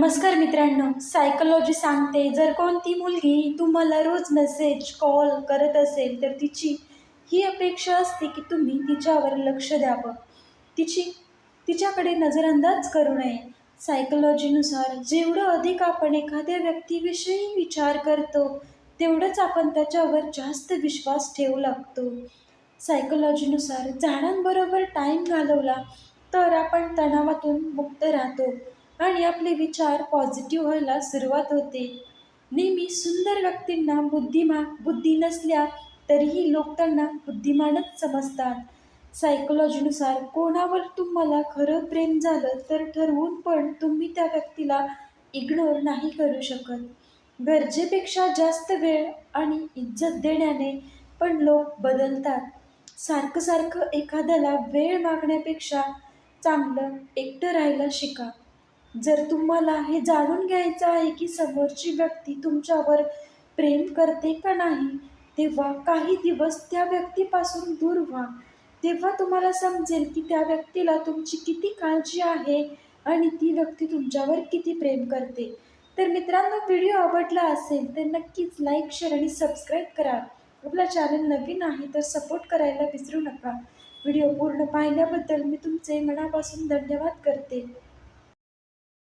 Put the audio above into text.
नमस्कार मित्रांनो सायकोलॉजी सांगते जर कोणती मुलगी तुम्हाला रोज मेसेज कॉल करत असेल तर तिची ही अपेक्षा असते की तुम्ही तिच्यावर लक्ष द्यावं. तिची तिच्याकडे नजरअंदाज करू नये. सायकोलॉजीनुसार जेवढं अधिक आपण एखाद्या व्यक्तीविषयी विचार करतो तेवढंच आपण त्याच्यावर जास्त विश्वास ठेवू लागतो. सायकोलॉजीनुसार झाडांबरोबर टाईम घालवला तर आपण तणावातून मुक्त राहतो. आणि आपले विचार पॉझिटिव्ह व्हायला सुरुवात होते. नेहमी सुंदर व्यक्तींना बुद्धिमा बुद्धी नसल्या तरीही लोक त्यांना बुद्धिमानच समजतात. सायकोलॉजीनुसार कोणावर तुम्हाला खरं प्रेम झालं तर ठरवून पण तुम्ही त्या व्यक्तीला इग्नोर नाही करू शकत. गरजेपेक्षा जास्त वेळ आणि इज्जत देण्याने पण लोक बदलतात. सारखं सारखं एखाद्याला वेळ मागण्यापेक्षा चांगलं एकटं राहायला शिका. जर तुम्हाला हे जाणून घ्यायचं आहे की समोरची व्यक्ती तुमच्यावर प्रेम करते का नाही तेव्हा काही दिवस त्या व्यक्तीपासून दूर व्हा. तेव्हा तुम्हाला समजेल की त्या व्यक्तीला तुमची किती काळजी आहे आणि ती व्यक्ती तुमच्यावर किती प्रेम करते. तर मित्रांनो व्हिडिओ आवडला असेल तर नक्कीच लाईक शेअर आणि सबस्क्राईब करा. आपला चॅनल नवीन आहे तर सपोर्ट करायला विसरू नका. व्हिडिओ पूर्ण पाहिल्याबद्दल मी तुमचे मनापासून धन्यवाद करते.